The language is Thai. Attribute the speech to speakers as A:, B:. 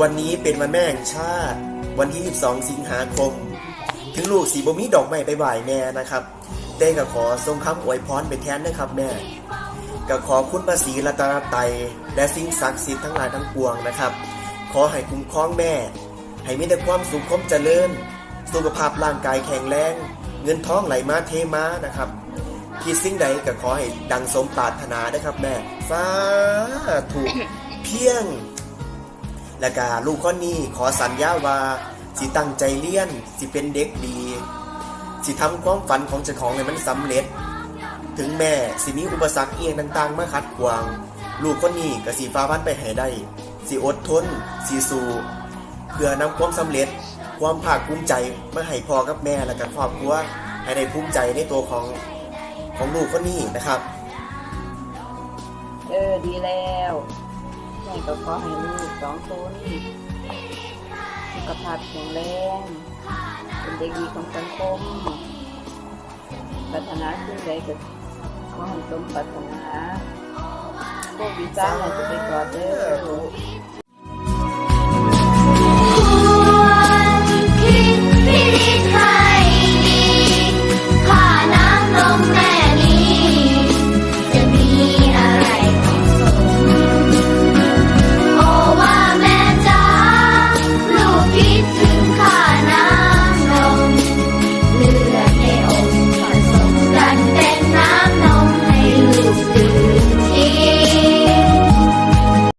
A: วันนี้เป็นวันแม่แห่งชาติ วันที่ 12 สิงหาคม ถึงลูกสีบมีดอกไม้ไปบ่ายแม่นะครับเต้ก็ขอทรงคำอวยพรเป็นแทนนะครับแม่ก็ขอคุณพระศรีรัตนตรัยและสิ่งศักดิ์สิทธิ์ทั้งหลายทั้งปวงนะครับ ขอให้คุ้มครองแม่ ให้มีแต่ความสุขความเจริญ สุขภาพร่างกายแข็งแรง เงินทองไหลมาเทมานะครับคิดสิ่งใดก็ขอให้ดังสมปรารถนานะครับแม่สาธุเพียง และกาลูกคนนี้ขอสัญญาว่าสิตั้งใจเรียนสิเป็นเด็กดีสิทำความฝันของเจ้าของให้มันสำเร็จ ถึงแม่สิมีอุปสรรคเอียงต่างๆมาขัดขวาง ลูกคนนี้ก็สีฟ้าพันไปให้ได้สิอดทนสิสู้เพื่อนำความสำเร็จ ความภาคภูมิใจมาให้พ่อกับแม่และกับครอบครัวให้ได้ภูมิใจในตัวของของลูกคนนี้นะครับ
B: เออดีแล้ว ก็ขอให้ลูกสองคนสุขภาพแข็งแรงเป็นเด็กดีของสังคมปรารถนาสิ่งใดก็ขอให้สมปรารถนาโควิดจ้าให้จะไปก่อนเด้อ